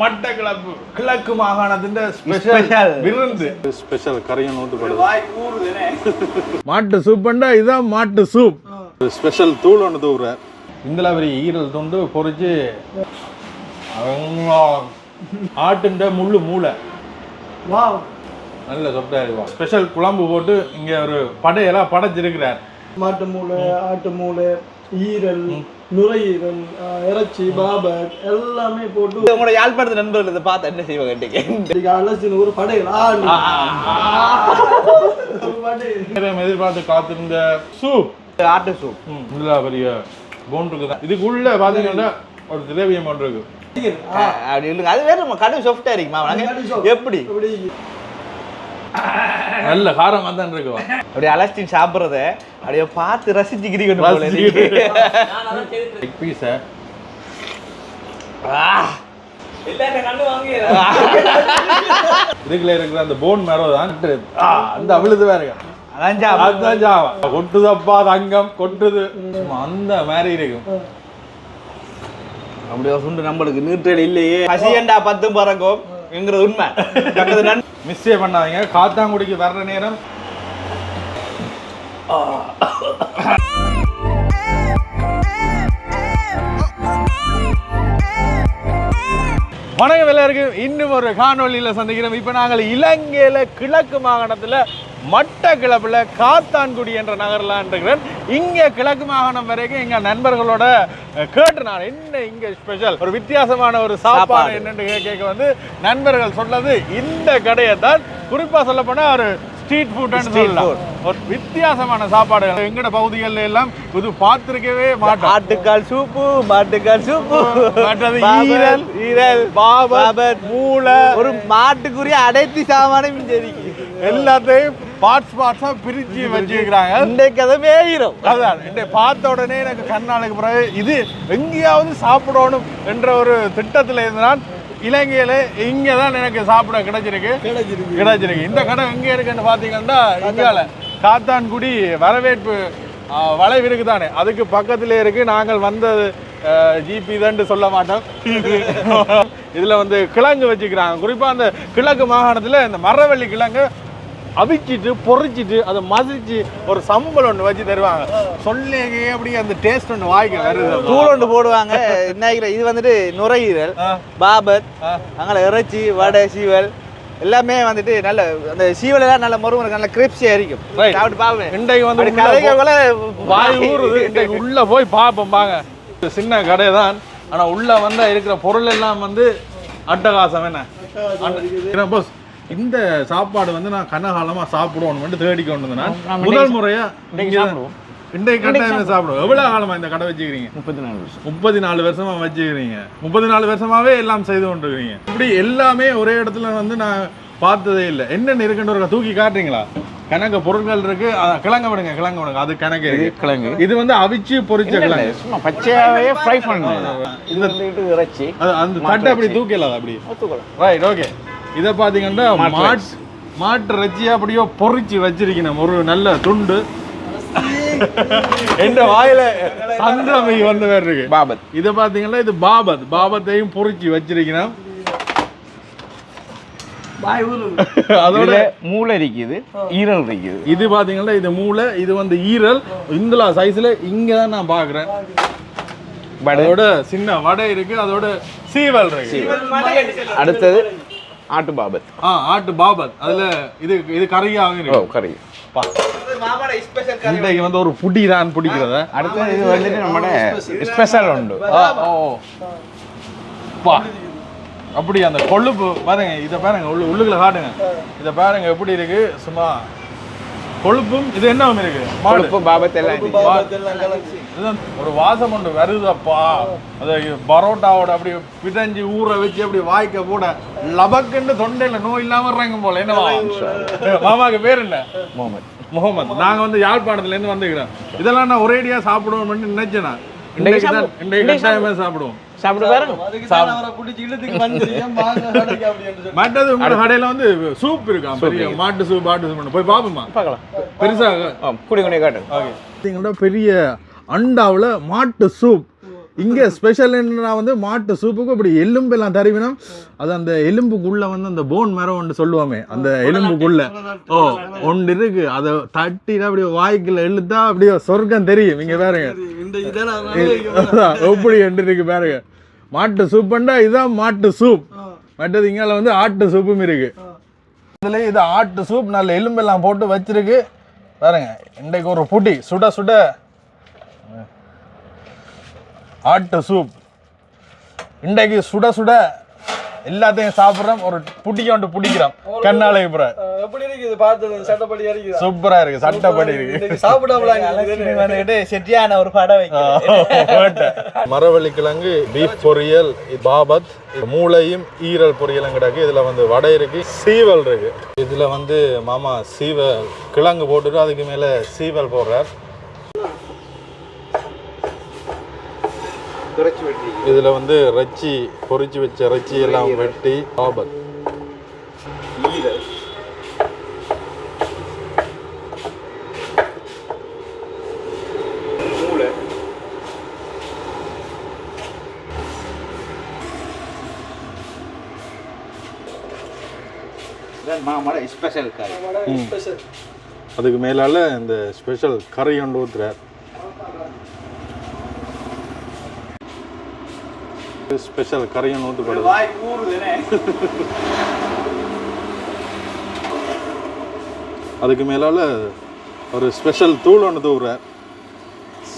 மட்டக்களப்பு கிழக்கு மாகாணத்தின் ஸ்பெஷல். விருந்து. ஸ்பெஷல் கரையும் நோட்டுப்படுது மாட்டு சூப்புண்டா இதுதான் மாட்டு சூப் ஸ்பெஷல் தூள் ஒன்று தூவுறார் இந்தில பெரிய ஈரல் துண்டு பொரிச்சு ஆட்டுண்ட முள்ளு மூளை. வாவ். நல்ல சொப்டா இருக்கும் ஸ்பெஷல் குழம்பு போட்டு இங்க ஒரு படையெல்லாம் படைச்சிருக்கிறார். மாட்டு மூளை ஆட்டு மூளை ஈரல் நுரையீரல் இறைச்சி பாபட் எல்லாமே போட்டு உங்களோட யாழ்ப்பாணத்து நண்பர்கள் இதை பார்த்து என்ன செய்வாங்க கேட்டீங்க? அலசின ஒரு படையல் எதிர்பார்த்து காத்திருந்த சூப் ஆட்டு சூப் இதுல பெரிய போன் இருக்குதான் இதுக்குள்ள பாத்தீங்கன்னா ஒரு திரவியம் ஒன்று இருக்கு. அப்படி இல்லைங்க அது வேற நம்ம கடும் சாஃப்டா இருக்குமா? எப்படி? அப்படி நல்ல காரம் தான் இருக்கு அப்படி அலஸ்டின் சாப்பிடுறத அப்படியே பார்த்து ரசிச்சு கிரிக்கணும் போல ரசிச்சு. இருக்கு. பீஸ ஆ. இதுக்குள்ள இருக்கிற அந்த போன் மேரோ தான் அந்த அவிழுது வேறுங்க அதான் ஜாவா. கொட்டுதப்பா தங்கம் கொட்டுது. அந்த மாதிரி இருக்கும். அப்படியே சுண்டு நம்மளுக்கு நீற்றல் இல்லையே. பசியண்டா பத்தும் பறக்கும். என்கிறது உண்மை. மிஸ்ஸே பண்ணாதீங்க. காத்தாங்குடிக்கு வர்ற நேரம். வணக்கம் எல்லாருக்கும். இன்னும் ஒரு காணொளியில் சந்திக்கிறோம். இப்போ நாங்கள் இலங்கையில் கிழக்கு மாகாணத்தில் மட்டக்கிழப்பில் காத்தான்குடி என்ற நகரில் இருக்கிறேன் இங்கே கிழக்கு மாகாணம் வரைக்கும் எங்கள் நண்பர்களோட கேட்டு நான் என்ன இங்கே ஸ்பெஷல் ஒரு வித்தியாசமான ஒரு சாப்பாடு சாப்பாடு. என்னன்னு கே- கேட்க வந்து நண்பர்கள் சொன்னது இந்த கடையை தான். குறிப்பாக சொல்ல போனால் ஒரு ஸ்ட்ரீட் ஃபுட்னு சொல்லலாம். ஒரு வித்தியாசமான சாப்பாடுகள் எங்கட பகுதிகளில் எல்லாம் இது பார்த்துருக்கவே மாட்டோம். ஆட்டுக்கால் சூப்பு மாட்டுக்கால் சூப்பு. மற்றது ஈரல், ஈரல் பாபர், மூளை. ஒரு மாட்டுக்குரிய அடைத்தி சாமானம் சரிக்கு எல்லாத்தையும் பார்ட்ஸ் பார்ட்ஸா பிரிச்சு வச்சிருக்கிறாங்க. இன்றைக்கு அதை மேயிரும் அதான் என்னை பார்த்த உடனே எனக்கு கண்ணாளுக்கு பிறகு இது எங்கேயாவது சாப்பிடணும் என்ற ஒரு திட்டத்தில் இருந்தால் இலங்கையில இங்க தான் எனக்கு சாப்பிட கிடைச்சிருக்கு. கிடைச்சிருக்கு. இந்த கடை எங்க இருக்குன்னு பாத்தீங்கன்னா இங்கால காத்தான்குடி வரவேற்பு வளைவு இருக்கு தானே அதுக்கு பக்கத்திலே இருக்கு. நாங்கள் வந்தது ஜிபி தான் சொல்ல மாட்டோம். இதுல வந்து கிழங்கு வச்சுக்கிறாங்க. குறிப்பா அந்த கிழக்கு மாகாணத்துல இந்த மரவள்ளி கிழங்கு அவிச்சிட்டு பொரிச்சிட்டு அதை மசிச்சு ஒரு சம்பல் ஒன்று வச்சு தருவாங்க. சொல்லேங்க அப்படி அந்த டேஸ்ட் ஒன்று வாய்க்க வருது தூள் ஒன்று போடுவாங்க. என்ன இது வந்துட்டு நுரையீரல். பாபத். அங்கே இறைச்சி வடை சீவல் எல்லாமே வந்துட்டு நல்ல அந்த சீவல் எல்லாம் நல்ல மரும நல்ல கிரிப்ஸியாக இருக்கும். சாப்பிட்டு பாப்பேன் இன்றைக்கு வந்து போல வாய் ஊறுது. இன்றைக்கு உள்ள போய் பார்ப்போம் பாங்க சின்ன கடை தான் ஆனா உள்ள வந்தா இருக்கிற பொருள் எல்லாம் வந்து அட்டகாசம். என்ன boss, இந்த சாப்பாடு வந்து நான் கனகாலமா சாப்பிடுவோம் தேடி கொண்டு வந்தேன் நான். முதல் முறையா நீங்க சாப்பிடுவோம். இன்றைக்கு கட்டாயமே சாப்பிடுவோம். எவ்வளவு காலமா இந்த கடை வச்சுக்கிறீங்க? முப்பத்தி நாலு வருஷம். முப்பத்தி நாலு வருஷமா வச்சுக்கிறீங்க. முப்பத்தி நாலு வருஷமாவே எல்லாம் செய்து கொண்டிருக்கிறீங்க. இப்படி எல்லாமே ஒரே இடத்துல வந்து நான் பார்த்ததே இல்லை. என்னென்ன இருக்குன்னு ஒரு தூக்கி காட்டுறீங்களா? கணக்கு பொருட்கள் இருக்கு. அத கிழங்க விடுங்க கிழங்க விடுங்க. அது கணக்கு கிழங்கு. இது வந்து அவிச்சு பொரிச்ச கிழங்கு. சும்மா பச்சையாவே ஃப்ரை இறைச்சி. அது அந்த தட்டை அப்படி தூக்கல அப்படி? ரைட் ஓகே இதை பார்த்தீங்கன்னா மாட் மாட்டு இறைச்சி அப்படியோ பொரிச்சு வச்சிருக்கணும். ஒரு நல்ல துண்டு. எந்த வாயில? சந்திரமை வந்த மாதிரி இருக்கு. பாபத். இதை பார்த்தீங்கன்னா இது பாபத். பாபத்தையும் பொரிச்சு வச்சிருக்கணும். அதோட மூளை இருக்குது ஈரல் இருக்குது. இது பாத்தீங்கன்னா இது மூளை இது வந்து ஈரல். இந்துலா சைஸ்ல இங்க தான் நான் பாக்குறேன். அதோட சின்ன வடை இருக்கு அதோட சீவல் இருக்கு. அடுத்தது ஆட்டு பாபத். ஆ ஆட்டு பாபத். அதுல இது இது கறியாக இருக்கு கறி. பா. இன்றைக்கு வந்து ஒரு புடி தான் பிடிக்கிறத. அடுத்தது இது வந்துட்டு நம்மட ஸ்பெஷல் உண்டு. பா. அப்படி அந்த கொழுப்பு பாருங்க இதை பாருங்க உள்ள உள்ளுக்குள்ள காட்டுங்க. இதை பாருங்க எப்படி இருக்கு? சும்மா. கொழுப்பும் இது என்ன இருக்கு? கொழுப்பு பாபத் எல்லாம் ஒரு வாசம் ஒன்று வருதப்பா. அது பரோட்டாவோட அப்படி பிதஞ்சு ஊற வச்சு அப்படி வாய்க்க கூட லபக்குன்னு தொண்டையில நோய் இல்லாம இறங்கும் போல. என்ன மாமாக்கு பேர் என்ன? முகமது. முகமது. நாங்க வந்து யாழ்ப்பாணத்துல இருந்து வந்துக்கிறோம் இதெல்லாம் நான் ஒரேடியா சாப்பிடுவோம்னு நினைச்சேன் சாப்பிடுவோம். மற்றது உங்க கடையில வந்து சூப் இருக்கா? பெரிய மாட்டு சூப் மாட்டு சூப் போய் பாப்போமா பார்க்கலாம். பெருசா குடி குடி காட்டு. பெரிய அண்டாவில் மாட்டு சூப். இங்க ஸ்பெஷல் என்னன்னா வந்து மாட்டு சூப்புக்கு இப்படி எலும்பு எல்லாம் தருவினோம். அது அந்த எலும்புக்குள்ள வந்து அந்த போன் மரம் ஒன்று சொல்லுவோமே. அந்த எலும்புக்குள்ள. ஓ ஒன்று இருக்கு. அதை தட்டிட்டு அப்படியே வாய்க்குள்ள இழுத்தா அப்படியே சொர்க்கம் தெரியும். இங்க பாருங்க. எப்படி என்று இருக்கு பாருங்க. மாட்டு சூப்புண்டா இதுதான் மாட்டு சூப். மற்றது இங்கால வந்து ஆட்டு சூப்பும் இருக்கு. இதுல இது ஆட்டு சூப் நல்ல எலும்பெல்லாம் போட்டு வச்சிருக்கு. பாருங்க இன்றைக்கு ஒரு புடி சுட சுட ஆட்டு சூப் இன்றைக்கு சுட சுட எல்லாத்தையும் சாப்பிட்றோம். ஒரு புடி கொண்டு பிடிக்கிறோம். கண்ணாலை புற எப்படி இருக்குது? பார்த்தது சட்டப்படி இருக்குது சூப்பரா இருக்கு சட்டப்படி இருக்கு. சாப்பிடாமலாம் வந்துட்டு செட்டியான ஒரு படம் வைக்கிறேன் மரவள்ளி கிழங்கு பீஃப் பொரியல் பாபத் மூளையும் ஈரல் பொரியலும் கிடக்கு. இதுல வந்து வடை இருக்கு சீவல் இருக்கு. இதுல வந்து மாமா சீவல் கிழங்கு போட்டுட்டு அதுக்கு மேல சீவல் போடுறார். இதுல வந்து ரச்சி பொரிச்சு வச்ச ரச்சி எல்லாம் வெட்டி பாபத் மாமாட ஸ்பெஷல் காய் அதுக்கு மேலால இந்த ஸ்பெஷல் கறி ஒன்று ஊத்துறார். ஸ்பெஷல் வாய் ஊறுதுனே. அதுக்கு மேலால ஒரு ஸ்பெஷல் தூள் ஒன்று தூவுறார்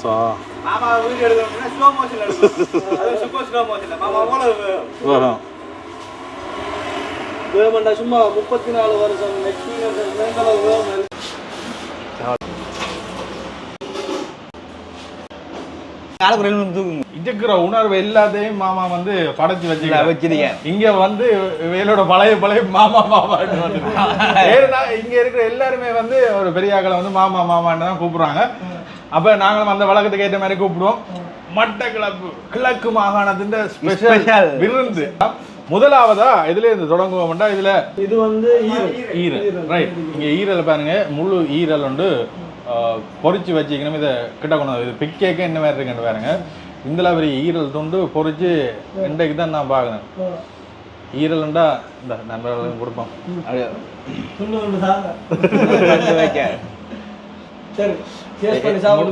சா. மாமா வீடியோ எடுக்கணும்னா ஸ்லோ மோஷன் எடுக்கணும் அது சூப்பர் ஸ்லோ மோஷன் மாமா அவ்வளவு வரும். சும்மா முப்பத்தி நாலு வருஷம் எக்ஸ்பீரியன்ஸ் மணி தூக்குங்க இருக்கிற உணர்வு எல்லாத்தையும் மாமா வந்து படைச்சு வச்சுக்கலாம் வச்சிருக்கேன் இங்க வந்து வேலோட பழைய பழைய மாமா மாமா ஏன்னா இங்க இருக்கிற எல்லாருமே வந்து ஒரு பெரிய ஆக்களை வந்து மாமா மாமான்னு தான் கூப்பிடுறாங்க. அப்ப நாங்களும் அந்த வழக்கத்துக்கு ஏற்ற மாதிரி கூப்பிடுவோம். மட்டக்களப்பு கிழக்கு மாகாணத்தின் ஸ்பெஷல். விருந்து. முதலாவதா இதுல இருந்து தொடங்குவோம்டா இதுல இது வந்து ஈரல். ஈரல். ரைட் இங்க ஈரல் பாருங்க. முழு ஈரல் உண்டு. ஆஹ், பொரிச்சு வச்சுக்கணும் இதை கிட்ட கொண்டு வந்து- இது பிக்கேக்க என்ன மாதிரி இருக்குன்னு பாருங்க. இந்த பெரிய ஈரல் துண்டு பொரிச்சு இன்றைக்கு தான் நான் பார்க்கணும். ஈரல்ண்டா இந்த நண்பர்களுக்கு கொடுப்போம்.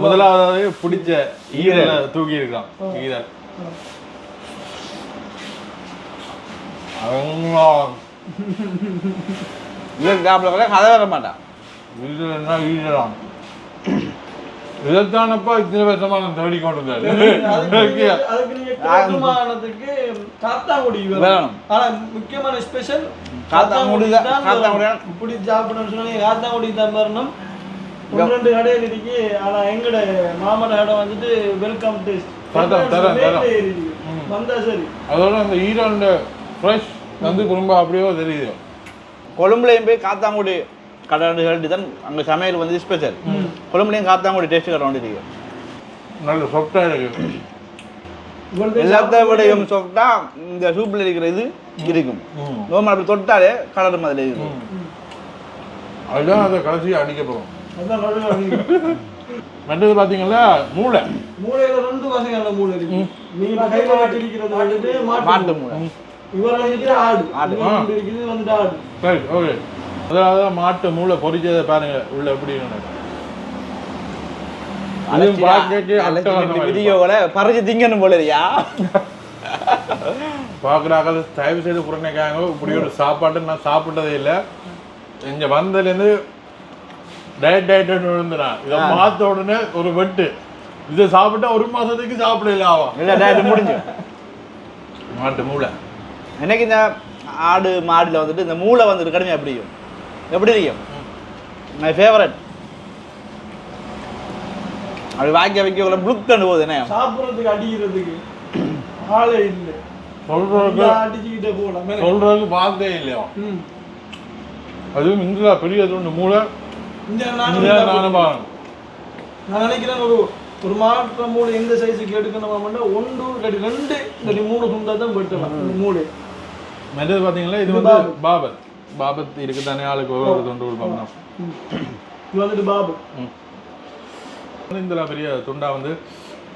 முதலாவது பிடிச்ச ஈரலை தூக்கி இருக்கான் ஈரல். அவங்க இல்லை சாப்பிட கதை வர மாட்டான் ஈரல்னா ஈரலாம். இதைத்தானப்பா இத்தனை வருஷமா நான் தேடி கொண்டு வேணும். ஆனா முக்கியமான ஸ்பெஷல் காத்தாங்குடி தான், காத்தாங்குடி. இப்படி சாப்பிடணும்னு சொன்னா காத்தாங்குடி தான் வரணும். ரெண்டு கடையில் இருக்கு ஆனா எங்கட மாமன இடம் வந்துட்டு வெல்கம் டேஸ்ட். வந்தா சரி. அதோட அந்த ஈரல் ஃப்ரெஷ் வந்து ரொம்ப அப்படியே தெரியுது. கொழும்புலையும் போய் காத்தாங்குடி கடை சொல்லி தான் அங்கே சமையல் வந்து ஸ்பெஷல் கொழும்புலையும் காத்தாங்குடி டேஸ்ட் கடை இருக்கு நல்ல சொப்டா இருக்கு. எல்லாத்த விடையும் சொட்டா இந்த சூப்பில் இருக்கிற இது இருக்கும். நோமல் அப்படி தொட்டாலே கலர் மாதிரி இருக்கும். அதுதான் அதை கடைசி அடிக்க போகும். மற்றது பார்த்தீங்களா மூளை. மூளையில ரெண்டு வகையான மூளை இருக்கு. நீங்க கையில வச்சிருக்கிறது வந்துட்டு மாட்டு மூளை. இவர் ஆடு. ஆடு. இருக்குது வந்துட்டு ஆடு. சரி ஓகே அதாவது மாட்டு மூளை பொரிச்சதை பாருங்க உள்ள எப்படி. வீடியோவில் பறிச்சு திங்கணும் போல இருக்கியா பார்க்குறாக்கள் தயவு செய்து புறணிக்காங்க இப்படி ஒரு சாப்பாட்டு நான் சாப்பிட்டதே இல்லை. இங்க வந்ததுலேருந்து டயட் டயட் விழுந்துறான் இதை பார்த்த உடனே ஒரு வெட்டு. இதை சாப்பிட்டா ஒரு மாசத்துக்கு சாப்பிடல ஆகும் இல்லை டேட்டு முடிஞ்சு. மாட்டு மூளை. எனக்கு இந்த ஆடு மாடுல வந்துட்டு இந்த மூளை வந்துட்டு கடுமையாக பிடிக்கும். எப்படி இருக்கும் மை ஃபேவரட் அப்படி வாங்கி வைக்க புளுக் கண்டு போகுது என்ன? சாப்பிடுறதுக்கு அடிக்கிறதுக்கு ஆளே இல்லை. சொல்றதுக்கு அடிச்சுக்கிட்டே போகலாம் சொல்றதுக்கு பார்த்தே இல்லையா. அதுவும் இந்தியா பெரிய துண்டு மூளை. இந்த இந்தியா நானும் நான் நினைக்கிறேன் ஒரு ஒரு மாற்ற மூளை எந்த சைஸுக்கு எடுக்கணுமா ஒன்று இல்லாட்டி ரெண்டு இல்லாட்டி மூணு துண்டா தான் வெட்டலாம் இந்த மூளை. மெதது பார்த்தீங்களா இது வந்து பாபத் பாபத் இருக்கு தானே ஆளுக்கு ஒரு ஒரு துண்டு கொடுப்பாங்க இது வந்துட்டு பாபு இந்த பெரிய துண்டா வந்து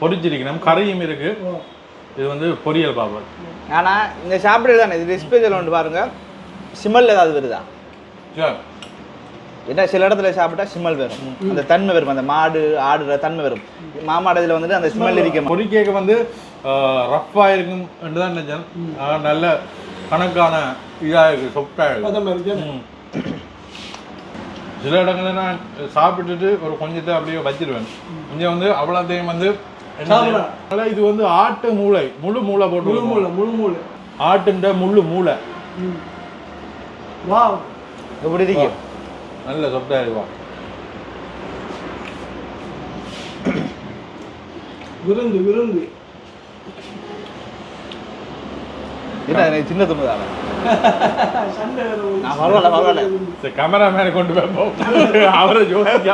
பொரிச்சிருக்கணும் கறியும் இருக்கு இது வந்து பொரியல் பாபர் ஆனா இந்த சாப்பிடுறது தானே இது ஸ்பெஷல் ஒன்று பாருங்க சிமல் ஏதாவது வருதா சரி ஏன்னா சில இடத்துல சாப்பிட்டா சிமல் வரும். அந்த தன்மை வரும். அந்த மாடு ஆடுற தன்மை வரும். மாமாடு இதில் வந்துட்டு அந்த ஸ்மெல் இருக்க பொரிக்கேக்கு வந்து ரஃப்பாக இருக்கும் என்று தான் நினைச்சேன். ஆனா, நல்ல கணக்கான இதாக இருக்கு சொப்டாக இருக்கு. இருக்கு ம். சில இடங்கள்ல நான் சாப்பிட்டுட்டு ஒரு கொஞ்சத்தை அப்படியே வச்சிருவேன். கொஞ்சம் வந்து அவ்வளோத்தையும் வந்து இது வந்து ஆட்டு மூளை முழு மூளை போட்டு முழு மூளை முழு மூளை. ஆட்டுன்ற முள்ளு மூளை. வா எப்படி இருக்கும் நல்ல சொப்டா இருக்கும் விருந்து விருந்து. என்ன சின்ன தும்பு தானே? பரவாயில்ல பரவாயில்ல. கேமராமேனை கொண்டு போய் அவரை யோசிக்க.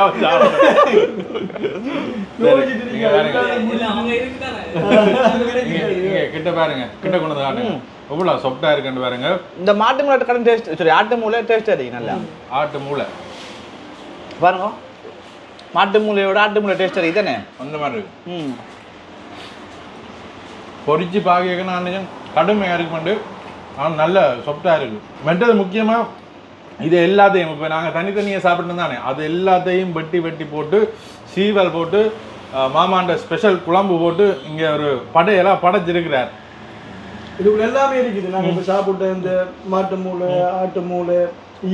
கிட்ட பாருங்க கிட்ட கொண்டு வந்து காட்டுங்க. எவ்வளோ சொப்டா இருக்குன்னு பாருங்க. இந்த மாட்டு மூளை கடன் டேஸ்ட் சரி ஆட்டு மூளை டேஸ்ட் அடிக்கும் நல்லா. ஆட்டு மூளை. பாருங்க. மாட்டு மூளையோட ஆட்டு மூளை டேஸ்ட் அடிக்கும் தானே அந்த மாதிரி இருக்கு. ம். பொரிச்சு பார்க்க நான் கடுமையாக இருக்குமெண்டு ஆனால் நல்ல சொப்டாக இருக்கு. மற்றது முக்கியமாக இது எல்லாத்தையும் இப்போ நாங்கள் தனித்தனியாக சாப்பிட்டு தானே. அது எல்லாத்தையும் வெட்டி வெட்டி போட்டு சீவல் போட்டு மாமாண்ட ஸ்பெஷல் குழம்பு போட்டு இங்கே ஒரு படையெல்லாம் படைச்சிருக்கிறார். இதுக்குள்ள எல்லாமே இருக்குது. நாங்க இப்ப சாப்பிட்ட இந்த மாட்டு மூளை ஆட்டு மூளை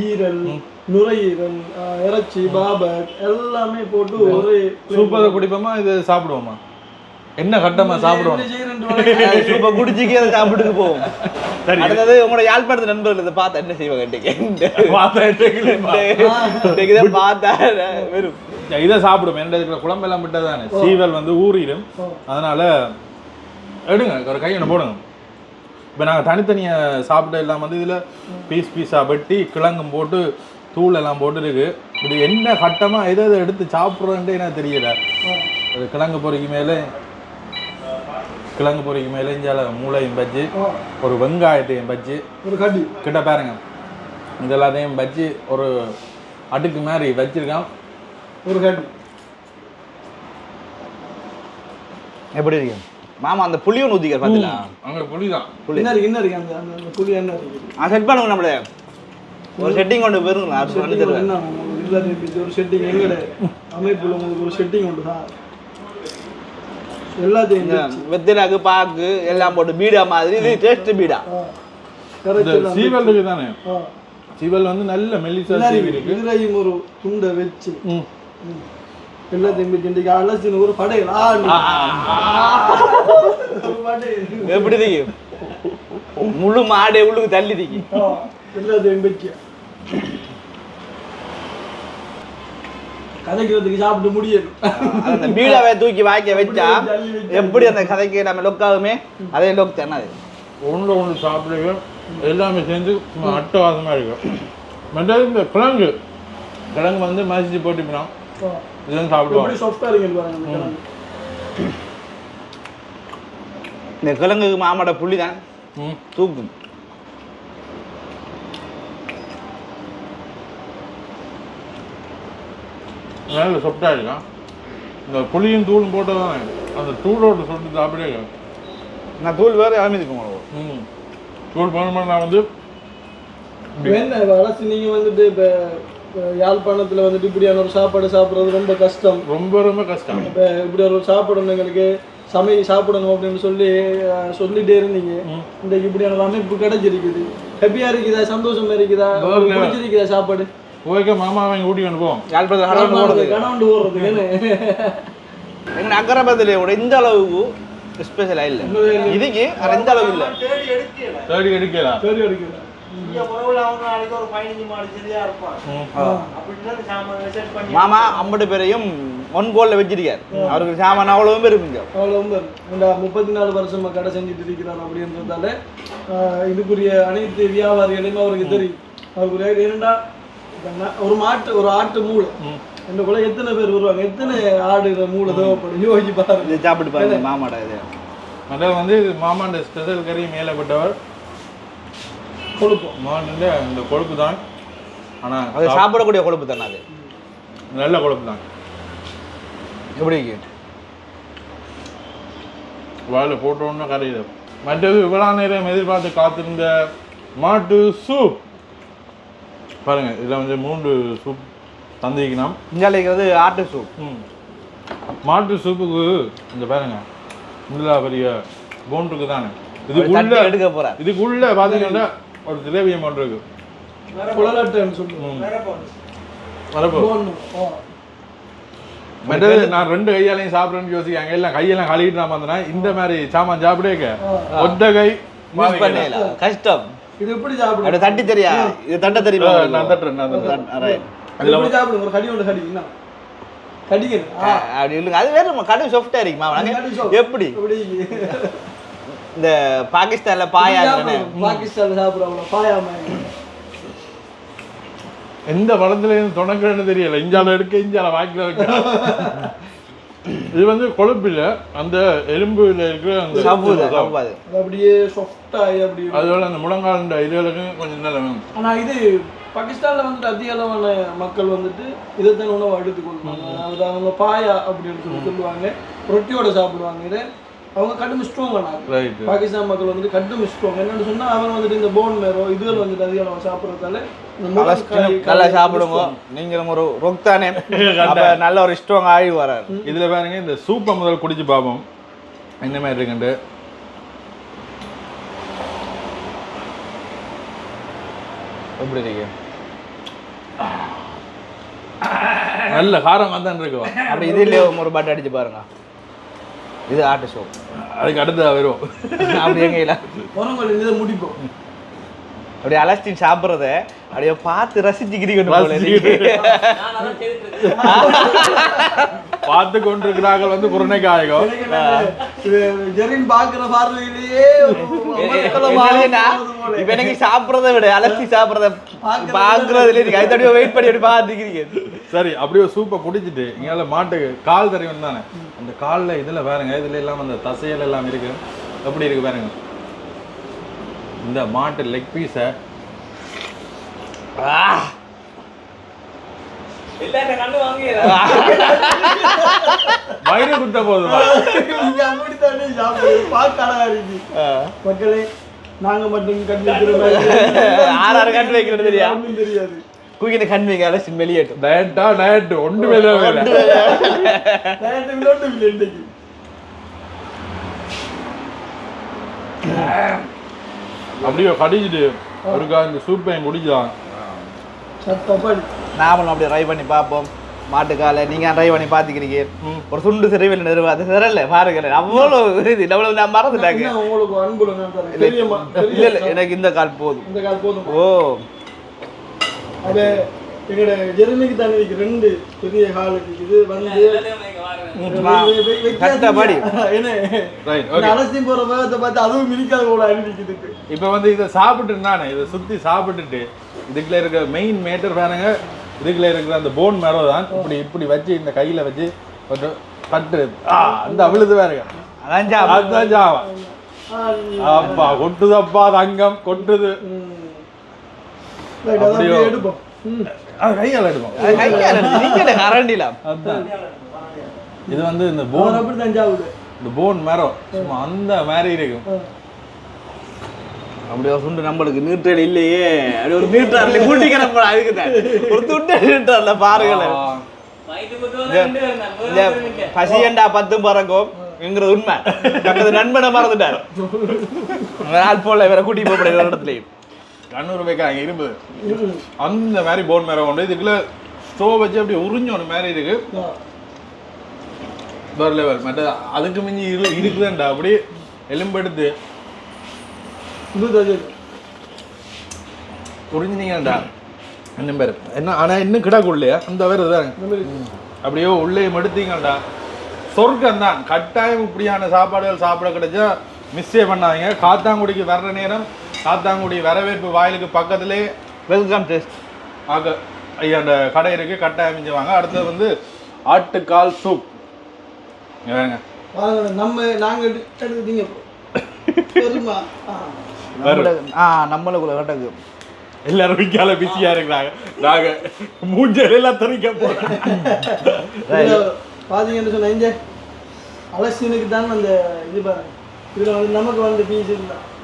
ஈரல் நுரையீரல் இறைச்சி பாபர் எல்லாமே போட்டு ஒரு சூப்பரை குடிப்போமா இது சாப்பிடுவோமா? என்ன கட்டமாக சாப்பிடுவோம். சூப்பர் குடிச்சிக்கே அதை சாப்பிட்டுட்டு போவோம். சரி. அடுத்தது உங்களோட யாழ்ப்பாணத்து நண்பர்கள் இதை பார்த்து என்ன செய்வாங்க இன்னைக்கு? பார்த்தா வெறும். இதை சாப்பிடுவோம். என்ன இருக்கிற குழம்பெல்லாம் விட்டா தானே? சீவல் வந்து ஊறிடும். அதனால எடுங்க ஒரு கையை போடுங்க. இப்போ நாங்கள் தனித்தனியாக சாப்பிட்ட எல்லாம் வந்து இதில் பீஸ் பீஸாக வெட்டி கிழங்கும் போட்டு தூள் எல்லாம் போட்டு இருக்கு இது என்ன கட்டமாக எதை எதை எடுத்து சாப்பிட்றோன்ட்டு எனக்கு தெரியல. அது கிழங்கு பொறிக்கு மேலே கிழங்கு பொறிக்கு மேலே இஞ்சால மூளையும் பஜ்ஜி ஒரு வெங்காயத்தையும் பஜ்ஜி. ஒரு கடி கிட்ட பாருங்க. இது எல்லாத்தையும் வச்சு ஒரு அடுக்கு மாதிரி வச்சிருக்கான் ஒரு கடி எப்படி இருக்கு? மாமா அந்த புளியும் ஊத்திக்கிற பார்த்தீங்களா அங்கே புளிதான். புளி என்ன இருக்கு என்ன இருக்கு. அந்த புளி என்ன இருக்கு. ஆ செட் பண்ணுங்க நம்மளே. ஒரு செட்டிங் கொண்டு போயிருங்க நான் சொல்லி setting தருவேன் ஒரு செட்டிங் எங்கட அமைப்புல உங்களுக்கு ஒரு செட்டிங் உண்டு தான் எல்லாத்தையும் வெத்திலாக்கு பாக்கு எல்லாம் போட்டு பீடா மாதிரி இது டேஸ்ட் பீடா. சீவல் இருக்கு தானே சீவல் வந்து நல்ல மெல்லிசா சீவி இருக்கு. இதுலையும் ஒரு துண்டை வச்சு. எல்லாத்தையும் அலசின ஒரு படையல் எப்படி முழு மாடே உள்ளுக்கு தள்ளி ஆ, எல்லாத்தையும் வச்சு கதைக்கிறதுக்கு சாப்பிட்டு முடியல அந்த பீடாவை தூக்கி வாய்க்க வச்சா எப்படி அந்த கதைக்கு நம்ம லொக்காகுமே அதே லொக் தானே அது? ஒன்று ஒன்று சாப்பிடுங்க. எல்லாமே சேர்ந்து சும்மா அட்டவாசமாக இருக்கும் மற்றது இந்த கிழங்கு. கிழங்கு வந்து மசிச்சு போட்டுப்பினோம் இதுவும் சாப்பிடுவோம். எப்படி சாஃப்டா இருக்கு. இந்த கிழங்குக்கு மாமாட புள்ளி தான் ம். தூக்கும். நல்ல சொப்டா இருக்கான் இந்த புளியும் தூளும் போட்டதான் அந்த தூளோட சொட்டு சாப்பிடே நான் தூள் வேறு இறமிதுக்கு உங்களுக்கு ம். தூள் பண்ண நான் வந்து என்ன இப்ப அலசி நீங்க வந்துட்டு இப்ப யாழ்ப்பாணத்துல வந்துட்டு இப்படியான ஒரு சாப்பாடு சாப்பிடுறது ரொம்ப கஷ்டம். ரொம்ப ரொம்ப கஷ்டம். இப்ப இப்படி ஒரு சாப்பிடணும் எங்களுக்கு சமை சாப்பிடணும் அப்படின்னு சொல்லி சொல்லிட்டே இருந்தீங்க. இன்றைக்கு இப்படியான அமைப்பு கிடைச்சிருக்குது. ஹாப்பியா இருக்குதா? சந்தோஷமா இருக்குதா. பிடிச்சிருக்குதா சாப்பாடு? ஓகே மாமா அவங்க கூட்டி கொண்டு போவோம் யாழ்ப்பாணத்தில் ஹலோன்னு போடுறது கணவன் ஓடுறதுக்கு என்ன எங்க அக்கரபத்தில் கூட இந்த அளவுக்கு ஸ்பெஷலாக இல்லை. இதுக்கு இந்த அளவு இல்லை. தேடி எடுக்கலாம் சரி அடிக்கல மாமா ஐம்பது பேரையும் ஒன் கோல்ல வச்சிருக்காரு. அவருக்கு சாமான் அவ்வளவும் பேர் இருப்பீங்க அவ்வளோ வந்து இந்த முப்பத்தி நாலு வருஷமா கடை செஞ்சுட்டு இருக்கிறார் அப்படின்றதால இதுக்குரிய அனைத்து வியாபாரிகளையும் அவருக்கு தெரியும். அவருக்கு நா- ஒரு மாட்டு ஒரு ஆட்டு மூளை. இந்த கூட எத்தனை பேர் வருவாங்க? எத்தனை ஆடு மூளை தேவைப்படும்? யோசிச்சு பாருங்க. சாப்பிட்டு பாருங்க மாமாடா இது. அதாவது வந்து இது மாமாண்ட ஸ்பெஷல் கறி மேலே பட்டவர் கொழுப்போம் மாண்ட இந்த கொழுப்பு தான். ஆனால் அது சாப்பிடக்கூடிய கொழுப்பு தானே அது? நல்ல கொழுப்பு தான். எப்படி வாயில் போட்டோன்னு கரையுது. மற்றது இவ்வளோ நேரம் எதிர்பார்த்து காத்திருந்த மாட்டு சூப் பாருங்க இதில் வந்து மூன்று சூப் தந்திக்கணும் இங்கே இருக்கிறது ஆட்டு சூப் ம். மாட்டு சூப்புக்கு இந்த பாருங்க இவ்வளோ பெரிய போன் இருக்கு தானே தட்டி இதுக்குள்ள எடுக்க போறார். இதுக்குள்ள பார்த்தீங்கன்னா ஒரு திரவியம் ஒன்று இருக்கு. நான் ரெண்டு கையாலையும் சாப்பிட்றேன்னு யோசிக்காங்க எல்லாம் கையெல்லாம் கழுவிட்டு நான் வந்தேன்னா இந்த மாதிரி சாமான் சாப்பிடேக்க ஒத்த கை கஷ்டம். இது எப்படி சாப்பிடுங்க அப்படி தட்டி தெரியா? இது தட்ட தெரியுமா? நான் தட்டுறேன் நான் தட்டுறேன். இது எப்படி சாப்பிடுங்க ஒரு கடி ஒன்று கடி. என்ன? கடிக்கணும். ஆ. அப்படி இல்லைங்க. அது வேற கடும் சாஃப்டா இருக்குமா. எப்படி? இந்த பாகிஸ்தான்ல பாயா. பாகிஸ்தான்ல சாப்பிடுறாங்க பாயாம எந்த படத்துல இருந்து தொடங்குறேன்னு தெரியல. இஞ்சால எடுக்க இஞ்சால வாக்கில வைக்க. இது வந்து கொழுப்பு இல்ல அந்த எலும்புல இருக்கிற அந்த அது அது அப்படியே soft ஆகி அப்படி அதோட அந்த முழங்கால் இதுகளுக்கும் கொஞ்சம் நல்ல வேணும். ஆனா இது பாகிஸ்தான்ல வந்துட்டு அதிக அளவான மக்கள் வந்துட்டு இதைத்தான் உணவு எடுத்துக்கொள்வாங்க. அதாவது அவங்க பாயா அப்படின்னு சொல்லி சொல்லுவாங்க. ரொட்டியோட சாப்பிடுவாங்க. இதை அவங்க கடும் ஸ்ட்ராங் ஆனாங்க ரைட் பாகிஸ்தான் மக்கள் வந்துட்டு கடும் ஸ்ட்ராங் என்னன்னு சொன்னா அவங்க வந்துட்டு இந்த போன் மேரோ இதுகள் வந்துட்டு அதிக அளவு சாப்பிடுறதால இந்த நல்லா சாப்பிடுங்க. நீங்களும் ஒரு ரொக் தானே அப்ப நல்ல ஒரு ஸ்ட்ராங் ஆகி வராரு. இதுல பாருங்க இந்த சூப்பை முதல் குடிச்சு பார்ப்போம். என்ன மாதிரி இருக்குன்ட்டு. எப்படி இருக்கு? நல்ல காரம் வந்தான் இருக்கும் அப்படி இதுலயே ஒரு பாட்டு அடிச்சு பாருங்க. இது ஆட்டு சோப் அதுக்கு அடுத்து வரும் அப்படி எங்க இல்ல? உரங்கள் இதை முடிப்போம். அப்படி அலஸ்டின் சாப்பிடுறத அப்படியே பார்த்து ரசிச்சுக்கிறீங்க. பார்த்து கொண்டிருக்கிறார்கள் வந்து இது ஜெரின் பாக்குற பார்வையிலேயே. இப்ப எனக்கு சாப்பிடுறத விட அலசி சாப்பிடுறத பாக்குறதுல இருக்கு அது தடவை வெயிட் பண்ணி அப்படி பார்த்துக்கிறீங்க. சரி அப்படியே சூப்பை குடிச்சிட்டு இங்கால மாட்டுக்கு கால் தெரியும் தானே? அந்த காலில் இதில் பாருங்க இதுல எல்லாம் அந்த தசைகள் எல்லாம் இருக்கு. எப்படி இருக்கு பாருங்க. இந்த மாட்டு லெக் பீஸை வயிறு குத்த போதுமா. மக்களே நாங்க மட்டும் கண் வைக்கிற மாதிரி ஆறு ஆறு கண்டு வைக்கிறது தெரியாது. குயிக்கின கண் வைக்க அலஸ்டின் வெளியேட்டும் டயட்டா டயட் ஒன்று விளையாட்டு இன்னைக்கு. அப்படியே கடிச்சிட்டு ஒருக்கா இந்த குடிக்கலாம் சத்தப்படி நாமளும் அப்படியே ட்ரை பண்ணி பார்ப்போம். மாட்டுக்கால நீங்க ட்ரை பண்ணி பாத்துக்கிறீங்க ஒரு சுண்டு சிறைவில் நிறுவ அது சிறல பாருங்களேன். அவ்வளவு இது அவ்வளவு நான் மறந்துட்டாங்க. உங்களுக்கு தெரியுமா இல்ல இல்ல எனக்கு இந்த கால் போதும். இந்த கால் போதும். ஓ. அது எங்களோட ஜெர்மனிக்கு தானே இருக்கு ரெண்டு பெரிய ஹாலுக்கு இது வந்து கட்டபடி. என்ன? ரைட் இந்த ஓகே அலசி போற வேகத்தை பார்த்து அதுவும் மினிக்காத போல அனுப்பிக்குதுக்கு இப்போ வந்து இதை சாப்பிட்டு தானே இதை சுற்றி சாப்பிட்டுட்டு இதுக்குள்ள இருக்கிற மெயின் மேட்டர் பாருங்க இதுக்குள்ள இருக்கிற அந்த போன் மரோ தான். இப்படி இப்படி வச்சு இந்த கையில வச்சு கொஞ்சம் கட்டு ஆ அந்த அவிழுது பாருங்க அதான் ஜாவா. அப்பா கொட்டுதப்பா தங்கம் கொட்டுது. அப்படியே. அப்படியோ? எடுப்போம். கையால் எடுப்போம். கையால நீங்க இது வந்து இந்த போன் அப்படி சாப்பிடு இந்த போன் மரம் சும்மா அந்த மாதிரி இருக்கும். அப்படி ஒரு சுண்டு நம்மளுக்கு நியூட்ரல் இல்லையே. அப்படி ஒரு நியூட்ரல் கூட்டி கிளம்ப அதுக்கு தான். ஒரு துண்டு நியூட்ரல்ல பாருங்களேன். பசியண்டா பத்து பறக்கும். என்கிறது உண்மை. பக்கத்து நண்பனை மறந்துட்டார். ஆள் போல வேற கூட்டி போக ஒரு இடத்துலயும். கண்ணூர் வைக்கிறாங்க இரும்பு அந்த மாதிரி போன் மரம் கொண்டு இதுக்குள்ள ஸ்டோ வச்சு அப்படி உறிஞ்சோன்னு மாதிரி இருக்கு. வேற லெவல் மற்ற அதுக்கு மிஞ்சி இரு இருக்குதுண்டா. அப்படி எலும்பெடுத்து. உறிஞ்சினீங்கடா என்ன பேர் என்ன ஆனா இன்னும் கிடக்குள்ளையா அந்த வேறு இந்த மாதிரி. அப்படியே உள்ளே எடுத்தீங்கடா சொர்க்கம் தான் கட்டாயம் இப்படியான சாப்பாடுகள் சாப்பிட கிடைச்சா மிஸ்ஸே பண்ணாதீங்க. காத்தாங்குடிக்கு வர்ற நேரம் காத்தாங்குடி வரவேற்பு வாயிலுக்கு பக்கத்திலே வெல்கம் டெஸ்ட் ஆக ஐயா அந்த கடை இருக்கு கட்டாயம் மிஞ்சி வாங்க அடுத்தது வந்து ஆட்டுக்கால் சூப். இங்க பாருங்க. பாருங்க, நம்ம நாங்க எடு- எடுத்துட்டீங்க பெருமா? ஆ. ஆ நம்மளுக்குள்ள கட்டக்கு. எல்லாரும் விக்கால பிஸியா இருக்கிறாங்க. நாங்க மூஞ்சல் எல்லாம் தெரிக்க போறோம். பாத்தீங்கன்னு சொன்னா இங்க அலசினுக்கு தான் அந்த இது பாருங்க. இதுல வந்து நமக்கு வந்து பீஸ் பீஸ்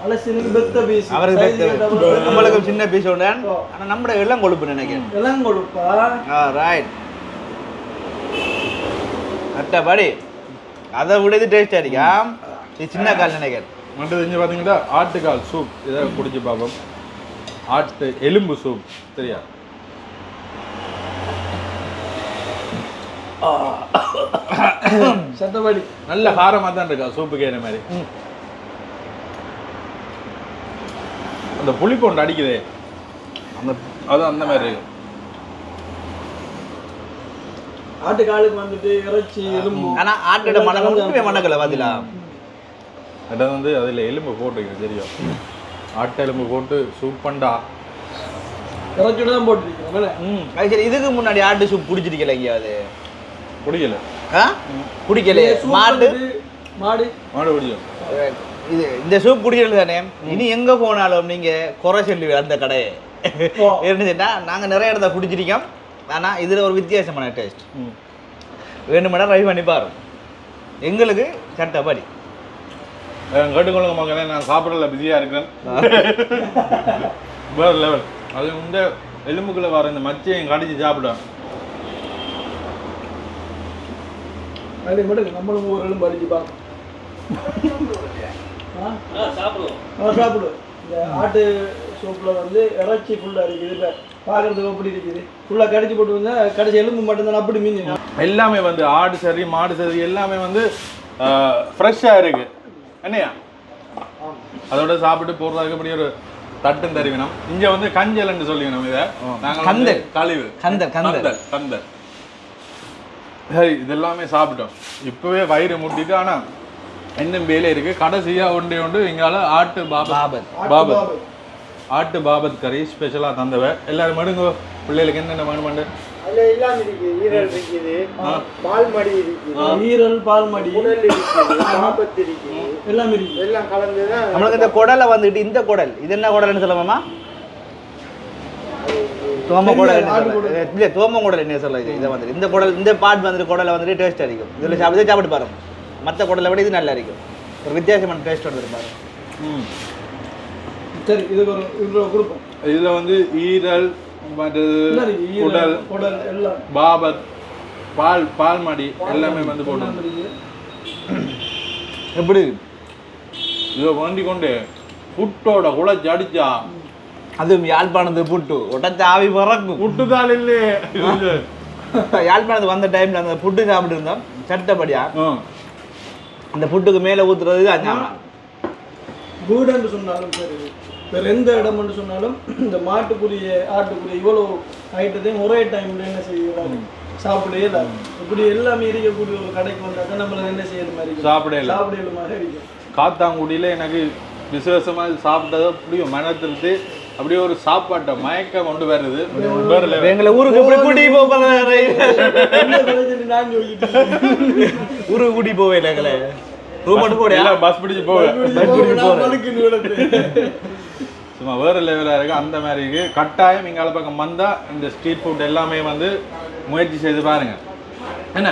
அவருக்கு சின்ன பீஸ் உண்டு. ஆனா நம்ம எல்லாம் கொழுப்பு நினைக்கிறேன். எல்லாம் கொடுப்பா ரைட் மற்றபடி அதை விட இது டேஸ்ட் அடிக்கா இது சின்ன கால் நினைக்கிறேன். மற்றது இங்கே பார்த்தீங்கன்னா ஆட்டுக்கால் சூப் இதை குடிச்சு பார்ப்போம். ஆட்டு எலும்பு சூப் சரியா? சட்டப்படி நல்ல காரமாக தான் இருக்கா சூப்புக்கு ஏற மாதிரி. அந்த புளிப்பு ஒன்று அடிக்குதே. அந்த அது அந்த மாதிரி. இருக்கு ஆட்டுக்காலுக்கு வந்துட்டு இறைச்சி எலும்பு. ஆனா ஆட்டோட ஒன்றுமே மணக்கல பாத்தீங்களா அது வந்து அதில் எலும்பு போட்டுருக்கு தெரியும். ஆட்டு எலும்பு போட்டு சூப் பண்ணா இறைச்சியோட தான் போட்டுருக்கோம் ம். அது சரி இதுக்கு முன்னாடி ஆட்டு சூப் குடிச்சிருக்கல எங்கேயாவது? பிடிக்கல. ஆ? குடிக்கலையே மாட்டு மாடு? மாடு. பிடிக்கும். இது இந்த சூப் குடிக்கிறது தானே? இனி எங்க போனாலும் நீங்க குறை சொல்லுவீங்க அந்த கடையை. இருந்துச்சுன்னா நாங்க நிறைய இடத்த குடிச்சிருக்கோம். ஆனா இதுல ஒரு வித்தியாசமான டேஸ்ட் வேணுமெண்டா ட்ரை பண்ணி பாரு எங்களுக்கு சட்டப்படி. கேட்டுக்கொள்ளுங்க மக்களே நான் சாப்பிடல பிஸியாக இருக்கிறேன். வேறு லெவல் அது இந்த எலும்புக்குள்ள வர இந்த மச்சையும் கடிச்சு சாப்பிடுவேன் அது மட்டும் நம்மளும் ஒரு எலும்பு அடிச்சு பார்ப்போம் ஆ சாப்பிடு. இந்த ஆட்டு சூப்ல வந்து இறைச்சி ஃபுல்லாக இருக்குது. இப்போ பார்க்கறதுக்கு எப்படி இருக்குது? ஃபுல்லாக கடிச்சு போட்டு வந்தா கடைசி எலும்பு மட்டும்தான் அப்படி மீன் எல்லாமே வந்து ஆடு சரி மாடு சரி எல்லாமே வந்து ஃப்ரெஷ்ஷாக இருக்கு. என்னையா? அதோட சாப்பிட்டு போகிறதுக்கு அப்படி ஒரு தட்டும் தருவினம் இங்க வந்து கஞ்சல்னு சொல்லிக்கணும் இதை. நாங்கள் கந்தல். கழிவு. கந்தல், கந்தல். கந்தல் கந்தல். சரி இதெல்லாமே சாப்பிட்டோம். இப்பவே வயிறு முட்டிட்டு ஆனா இன்னும் வேலை இருக்கு. கடைசியா ஒன்றே ஒன்று இங்கால ஆட்டு பாபத். பாபத். பாபத். ஆட்டு பாபத் கறி ஸ்பெஷலா தந்தவ. எல்லாரும் மடுங்க. பிள்ளைகளுக்கு என்னென்ன வேணுமாண்டு அதுல எல்லாம் இருக்குது ஈரல் இருக்குது. பால் மடி இருக்குது. ஈரல் பால் மடி குடல் இருக்குது. பாபத்து இருக்குது. எல்லாம் இருக்குது எல்லாம் கலந்துதான் நம்மளுக்கு இந்த குடலை வந்துட்டு இந்த குடல். இது என்ன குடல்னு சொல்லுவோமா? தோம குடல். என்ன ஆட்டு சொல்ல இல்ல தோம குடல் என்ன சொல்ல இது? இதை வந்துட்டு. இந்த குடல் இந்த பார்ட் வந்துட்டு குடலை வந்துட்டு டேஸ்ட் அடிக்கும். இதுல சாப்பிட்டு சாப்பிட்டு பாருங்க. மற்ற குடலை விட இது நல்லா இருக்கும். ஒரு வித்தியாசமான டேஸ்ட் வந்து பாருங்க ம். சரி ஒரு இவ்வளோ கொடுப்போம். இதுல வந்து ஈரல் மற்றது குடல் குடல் எல்லாம். பாபத் பால் பால் மடி எல்லாமே வந்து இருக்குது. எப்படி? இதை வண்டி கொண்டு புட்டோட குழச்சி அடிச்சா அதுவும் யாழ்ப்பாணத்து புட்டு. உடச்ச ஆவி பறக்கும். புட்டுதால் இல்லையே. யாழ்ப்பாணத்துக்கு வந்த டைம்ல அந்த புட்டு சாப்பிட்டு இருந்தோம். சட்டப்படியா? ம். அந்த புட்டுக்கு மேல ஊத்துறது தான் ஞாபகம் வீடுன்னு சொன்னாலும் சரி வேற எந்த இடம்னு சொன்னாலும் இந்த மாட்டுக்குரிய ஆட்டுக்குரிய இவ்வளோ ஐட்டத்தையும் ஒரே டைம்ல என்ன செய்யறாங்க சாப்பிடவே இல்லை. இப்படி எல்லாமே இருக்கக்கூடிய ஒரு கடைக்கு வந்தாக்க நம்மள என்ன செய்யற மாதிரி இல்லை. சாப்பிடவே மாதிரி இருக்கும். காத்தாங்குடியில எனக்கு விசேஷமா சாப்பிட்டதோ அப்படியே மனத்திருத்து அப்படியே ஒரு சாப்பாட்டை மயக்கம் கொண்டு வருது. எங்களை ஊருக்கு இப்படி கூட்டி. ஊருக்கு கூட்டி போவே எங்களை. ரூம் மட்டும் போடியா? எல்லாம் பஸ் பிடிச்சு விடுறேன். சும்மா வேற லெவலாக இருக்கு. அந்த மாதிரி இருக்கு. கட்டாயம் இங்கால பக்கம் வந்தா இந்த ஸ்ட்ரீட் ஃபுட் எல்லாமே வந்து முயற்சி செய்து பாருங்க. என்ன?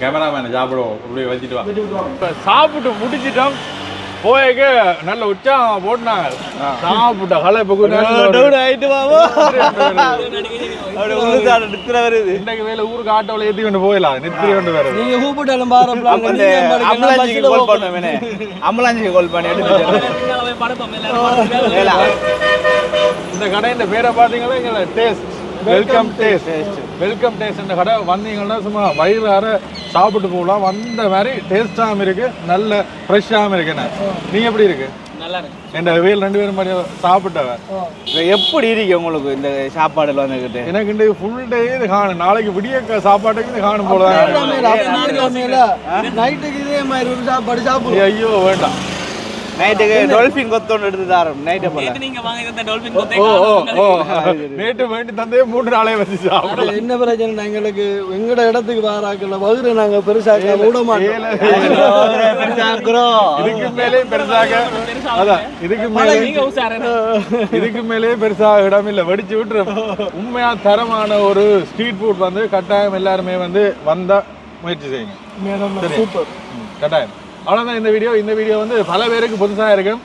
கேமராமேனை சாப்பிடுவோம். அப்படியே வச்சுட்டு வா. இப்ப சாப்பிட்டு முடிச்சிட்டோம். போயக்க நல்ல உற்சாகம் போட்டுனாங்க. சாப்பிட்ட கலை ஆயிட்டு உள்ளுக்கார நிக்கிற வருது இன்றைக்கு வேலை ஊருக்கு ஆட்டோவில் ஏற்றி கொண்டு போயிடலாம். நித்திரி கொண்டு வருது நீங்க கூப்பிட்டாலும் அம்புலன்ஸுக்கு கால் பண்ணுவேனே அம்புலன்ஸுக்கு கால் பண்ணி எடுத்து ஏலா இந்த கடையின் பேரை பார்த்தீங்களா எங்களை taste welcome taste welcome taste இந்த கடை. வந்தீங்கன்னா சும்மா வயிறார சாப்பிட்டு போகலாம். வந்த மாதிரி டேஸ்டாகவும் இருக்கு. நல்ல ஃப்ரெஷ்ஷாகவும் இருக்குண்ணே நீங்க எப்படி இருக்கு? என் வேல் ரெண்டு பேரும் மாதிரி சாப்பிட்டவ? எப்படி இருக்கு உங்களுக்கு இந்த சாப்பாடுல வந்துகிட்டு? எனக்கு இந்த ஃபுல் டே இது காணும். நாளைக்கு விடிய சாப்பாட்டுக்கு இது காணும் போல. நைட்டுக்கு இதே மாதிரி சாப்பாடு சாப்பிடுவோம். ஐயோ வேண்டாம். நைட்டுக்கு எடுத்து தாரோம். நைட்டு போல ஓ ஓ ஓ. நேற்று வேண்டி தந்தே நாளே சாப்பிடலாம். என்ன பிரச்சனை? எங்களுக்கு எங்கட இடத்துக்கு வாராக்கல வகுற நாங்க பெருசாக்க விட மாட்டோம். இதுக்கு மேலே பெருசாக. அதான் இதுக்கு மேலே இதுக்கு மேலே பெருசாக இடம் இல்ல. வெடிச்சு விட்டுரும் உண்மையா தரமான ஒரு ஸ்ட்ரீட் ஃபுட் வந்து கட்டாயம் எல்லாருமே வந்து வந்தா முயற்சி செய்யுங்க. கட்டாயம். அவ்வளோதான் இந்த வீடியோ இந்த வீடியோ வந்து பல பேருக்கு புதுசாக இருக்கும்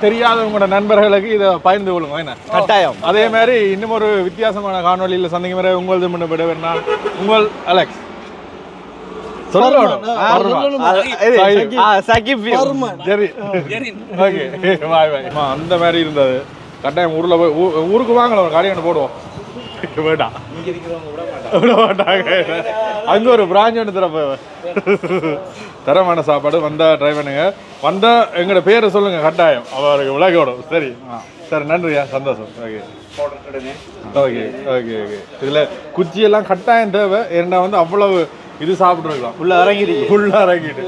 தெரியாதவங்களோட நண்பர்களுக்கு இதை பகிர்ந்து கொள்ளுங்க என்ன? கட்டாயம். அதே மாதிரி இன்னும் ஒரு வித்தியாசமான காணொளியில் சந்திக்கும் வரை உங்களது முன்ன விட வேண்டாம் உங்கள் அலெக்ஸ் அந்த மாதிரி இருந்தது. கட்டாயம் ஊரில் போய் ஊ- ஊருக்கு வாங்கலாம் ஒரு காலியான போடுவோம். வேண்டாம் விட மாட்டாங்க. அங்க ஒரு பிராஞ்ச் ஒன்று தரப்ப தரமான சாப்பாடு. வந்தா ட்ரை பண்ணுங்க. வந்தா எங்களோட பேரை சொல்லுங்க கட்டாயம். அவருக்கு விலகோடும் சரி. ஆ. சரி நன்றியா? சந்தோஷம். ஓகே ஓகே ஓகே ஓகே இதில் குச்சியெல்லாம் கட்டாயம் தேவை. ஏன்னா வந்து அவ்வளவு இது சாப்பிட்ருக்கலாம் உள்ள இறங்கிருக்கு ஃபுல்லாக இறங்கிட்டு.